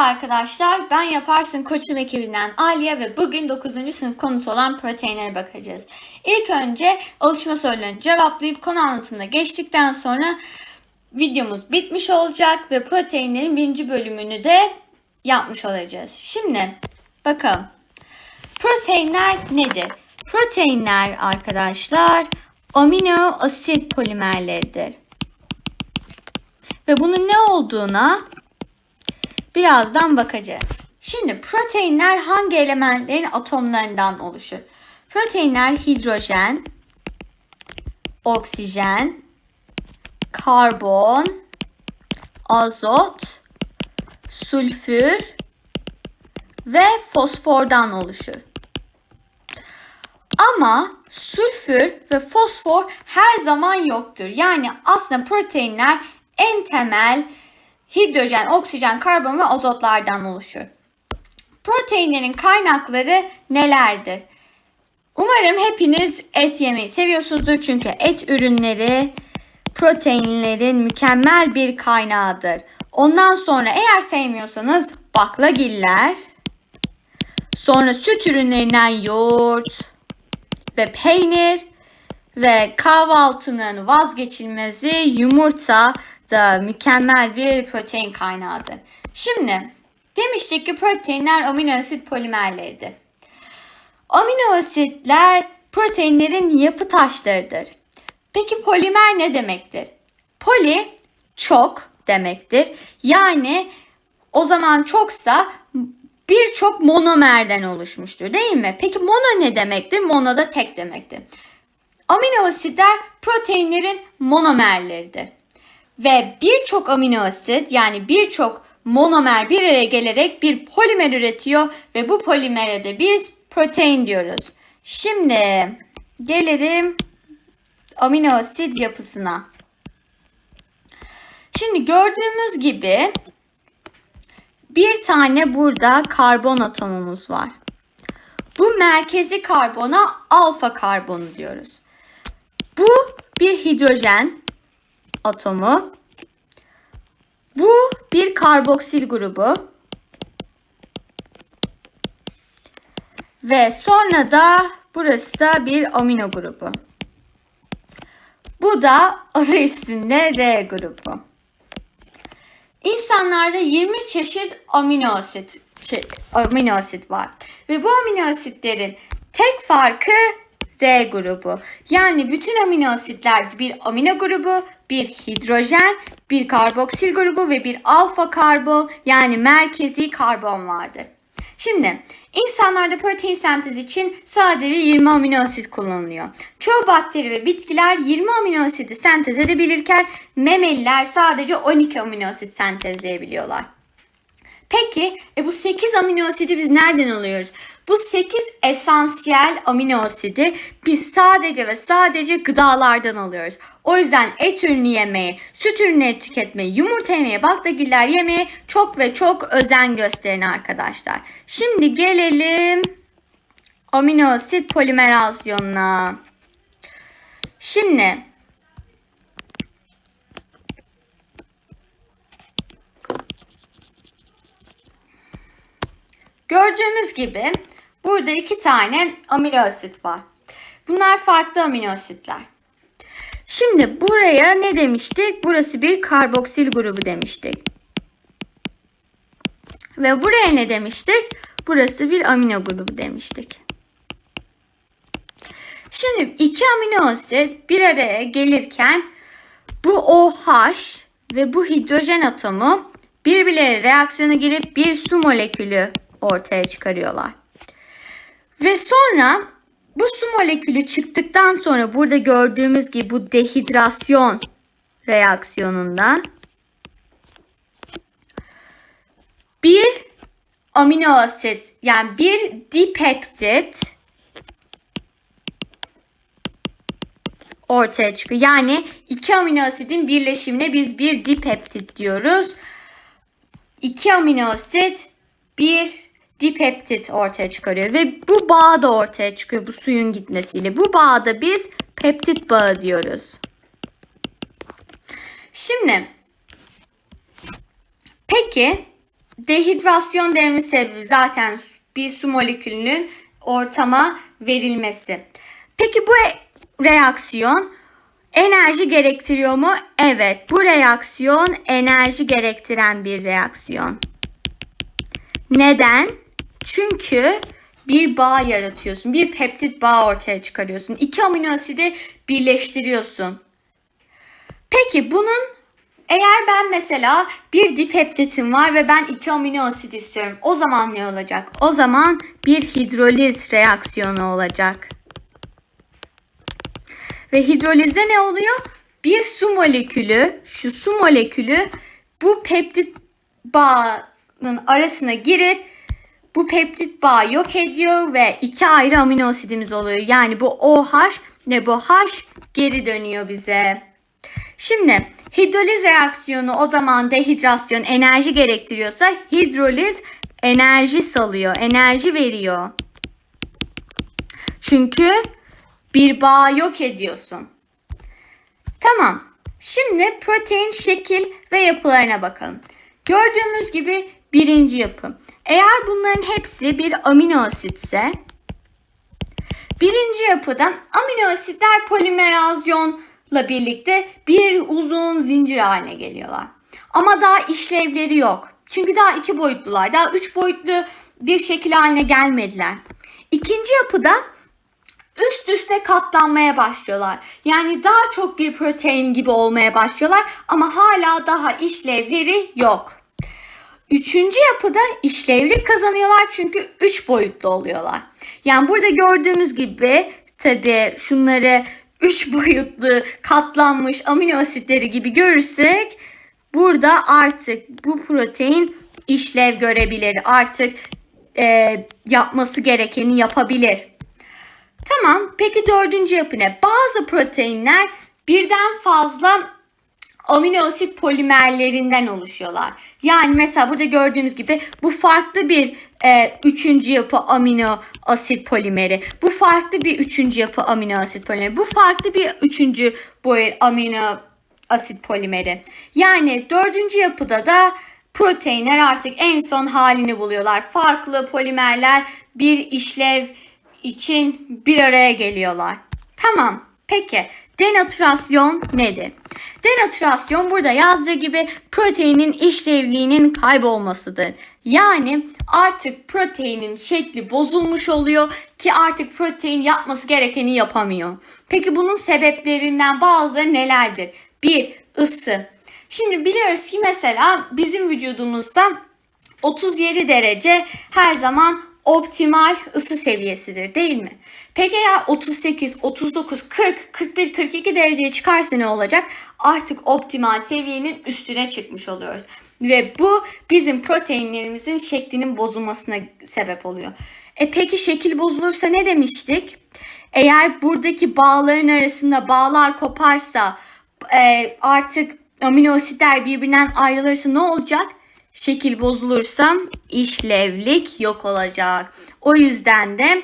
arkadaşlar, ben Yaparsın Koçum ekibinden Aliye ve bugün 9. sınıf konusu olan proteinlere bakacağız. İlk önce alışma sorularını cevaplayıp konu anlatımına geçtikten sonra videomuz bitmiş olacak ve proteinlerin birinci bölümünü de yapmış olacağız. Şimdi bakalım. Proteinler nedir? Proteinler arkadaşlar amino asit polimerleridir. Ve bunun ne olduğuna birazdan bakacağız. Şimdi proteinler hangi elementlerin atomlarından oluşur? Proteinler hidrojen, oksijen, karbon, azot, sülfür ve fosfordan oluşur. Ama sülfür ve fosfor her zaman yoktur. Yani aslında proteinler en temel hidrojen, oksijen, karbon ve azotlardan oluşur. Proteinlerin kaynakları nelerdir? Umarım hepiniz et yemeyi seviyorsunuzdur çünkü et ürünleri proteinlerin mükemmel bir kaynağıdır. Ondan sonra eğer sevmiyorsanız baklagiller, sonra süt ürünlerinden yoğurt ve peynir ve kahvaltının vazgeçilmezi yumurta da mükemmel bir protein kaynağıdır. Şimdi demiştik ki proteinler amino asit polimerleridir. Amino asitler proteinlerin yapı taşlarıdır. Peki polimer ne demektir? Poli çok demektir. Yani o zaman çoksa birçok monomerden oluşmuştur değil mi? Peki mono ne demektir? Mono da tek demektir. Amino asitler proteinlerin monomerleridir. Ve birçok amino asit yani birçok monomer bir araya gelerek bir polimer üretiyor ve bu polimere de biz protein diyoruz. Şimdi gelelim amino asit yapısına. Şimdi gördüğümüz gibi bir tane burada karbon atomumuz var. Bu merkezi karbona alfa karbonu diyoruz. Bu bir hidrojen atomu. Bu bir karboksil grubu. Ve sonra da burası da bir amino grubu. Bu da adı üstünde R grubu. İnsanlarda 20 çeşit amino asit amino asit var. Ve bu amino asitlerin tek farkı R grubu. Yani bütün amino asitler bir amino grubu, bir hidrojen, bir karboksil grubu ve bir alfa karbon yani merkezi karbon vardır. Şimdi insanlarda protein sentezi için sadece 20 amino asit kullanılıyor. Çoğu bakteri ve bitkiler 20 amino asidi sentez edebilirken memeliler sadece 12 amino asit sentezleyebiliyorlar. Peki e bu 8 amino asidi biz nereden alıyoruz? Bu 8 esansiyel amino asidi biz sadece ve sadece gıdalardan alıyoruz. O yüzden et ürünü yemeye, süt ürünleri tüketmeye, yumurta yemeye, baklagiller yemeye çok ve çok özen gösterin arkadaşlar. Şimdi gelelim amino asit polimerasyonuna. Şimdi Gördüğümüz gibi burada iki tane amino asit var. Bunlar farklı amino asitler. Şimdi buraya ne demiştik? Burası bir karboksil grubu demiştik. Ve buraya ne demiştik? Burası bir amino grubu demiştik. Şimdi iki amino asit bir araya gelirken bu OH ve bu hidrojen atomu birbirleri reaksiyona girip bir su molekülü ortaya çıkarıyorlar. Ve sonra bu su molekülü çıktıktan sonra burada gördüğümüz gibi bu dehidrasyon reaksiyonunda bir amino asit yani bir dipeptit ortaya çıkıyor. Yani iki amino asidin birleşimine biz bir dipeptit diyoruz. İki amino asit bir dipeptit ortaya çıkarıyor ve bu bağ da ortaya çıkıyor bu suyun gitmesiyle. Bu bağda biz peptit bağı diyoruz. Şimdi peki dehidrasyon denme sebebi zaten bir su molekülünün ortama verilmesi. Peki bu reaksiyon enerji gerektiriyor mu? Evet, bu reaksiyon enerji gerektiren bir reaksiyon. Neden? Çünkü bir bağ yaratıyorsun. Bir peptit bağ ortaya çıkarıyorsun. İki amino asidi birleştiriyorsun. Peki bunun eğer ben mesela bir dipeptitim var ve ben iki amino asit istiyorum. O zaman ne olacak? O zaman bir hidroliz reaksiyonu olacak. Ve hidrolizde ne oluyor? Bir su molekülü, şu su molekülü bu peptit bağının arasına girip bu peptit bağı yok ediyor ve iki ayrı amino asidimiz oluyor. Yani bu OH ve bu H geri dönüyor bize. Şimdi hidroliz reaksiyonu o zaman dehidrasyon enerji gerektiriyorsa hidroliz enerji salıyor, enerji veriyor. Çünkü bir bağ yok ediyorsun. Tamam. Şimdi protein şekil ve yapılarına bakalım. Gördüğümüz gibi birinci yapı. Eğer bunların hepsi bir amino asitse birinci yapıdan amino asitler polimerazyonla birlikte bir uzun zincir haline geliyorlar. Ama daha işlevleri yok. Çünkü daha iki boyutlular. Daha üç boyutlu bir şekil haline gelmediler. İkinci yapıda üst üste katlanmaya başlıyorlar. Yani daha çok bir protein gibi olmaya başlıyorlar ama hala daha işlevleri yok. Üçüncü yapıda işlevlik kazanıyorlar çünkü üç boyutlu oluyorlar. Yani burada gördüğümüz gibi tabi şunları üç boyutlu katlanmış amino asitleri gibi görürsek burada artık bu protein işlev görebilir. Artık e, yapması gerekeni yapabilir. Tamam peki dördüncü yapı ne? Bazı proteinler birden fazla amino asit polimerlerinden oluşuyorlar. Yani mesela burada gördüğümüz gibi bu farklı bir e, üçüncü yapı amino asit polimeri. Bu farklı bir üçüncü yapı amino asit polimeri. Bu farklı bir üçüncü boy amino asit polimeri. Yani dördüncü yapıda da proteinler artık en son halini buluyorlar. Farklı polimerler bir işlev için bir araya geliyorlar. Tamam. Peki denatürasyon nedir? Denatürasyon burada yazdığı gibi proteinin işlevliğinin kaybolmasıdır. Yani artık proteinin şekli bozulmuş oluyor ki artık protein yapması gerekeni yapamıyor. Peki bunun sebeplerinden bazıları nelerdir? Bir, ısı. Şimdi biliyoruz ki mesela bizim vücudumuzda 37 derece her zaman optimal ısı seviyesidir değil mi? Peki eğer 38, 39, 40, 41, 42 dereceye çıkarsa ne olacak? Artık optimal seviyenin üstüne çıkmış oluyoruz. Ve bu bizim proteinlerimizin şeklinin bozulmasına sebep oluyor. E peki şekil bozulursa ne demiştik? Eğer buradaki bağların arasında bağlar koparsa e, artık amino asitler birbirinden ayrılırsa ne olacak? Şekil bozulursa işlevlik yok olacak. O yüzden de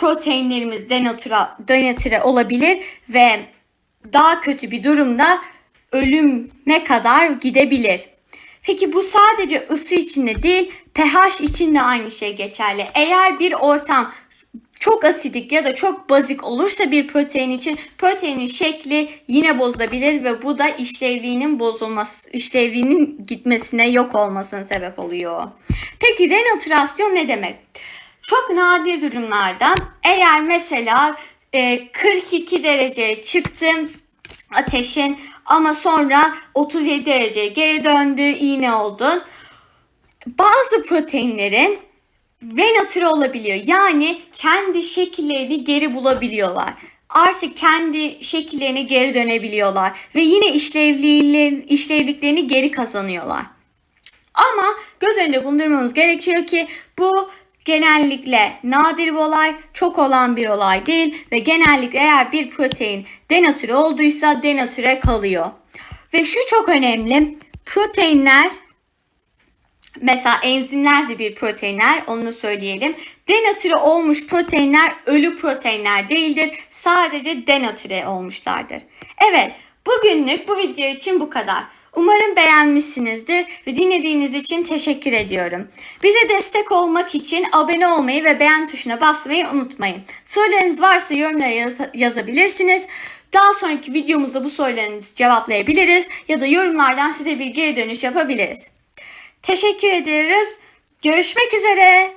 proteinlerimiz denatüre, denatüre olabilir ve daha kötü bir durumda ölüme kadar gidebilir. Peki bu sadece ısı için de değil, pH için de aynı şey geçerli. Eğer bir ortam çok asidik ya da çok bazik olursa bir protein için proteinin şekli yine bozulabilir ve bu da işlevliğinin bozulması, işlevliğinin gitmesine yok olmasına sebep oluyor. Peki renatürasyon ne demek? Çok nadir durumlarda eğer mesela e, 42 dereceye çıktım ateşin ama sonra 37 dereceye geri döndü, iğne oldun. Bazı proteinlerin renatüre olabiliyor. Yani kendi şekillerini geri bulabiliyorlar. Artık kendi şekillerine geri dönebiliyorlar ve yine işlevliklerini geri kazanıyorlar. Ama göz önünde bulundurmamız gerekiyor ki bu genellikle nadir bir olay, çok olan bir olay değil ve genellikle eğer bir protein denatüre olduysa denatüre kalıyor. Ve şu çok önemli. Proteinler Mesela enzimler de bir proteinler onu söyleyelim. Denatüre olmuş proteinler ölü proteinler değildir. Sadece denatüre olmuşlardır. Evet Bugünlük bu video için bu kadar. Umarım beğenmişsinizdir ve dinlediğiniz için teşekkür ediyorum. Bize destek olmak için abone olmayı ve beğen tuşuna basmayı unutmayın. Sorularınız varsa yorumlara yaz- yazabilirsiniz. Daha sonraki videomuzda bu sorularınızı cevaplayabiliriz ya da yorumlardan size bir geri dönüş yapabiliriz. Teşekkür ediyoruz. Görüşmek üzere.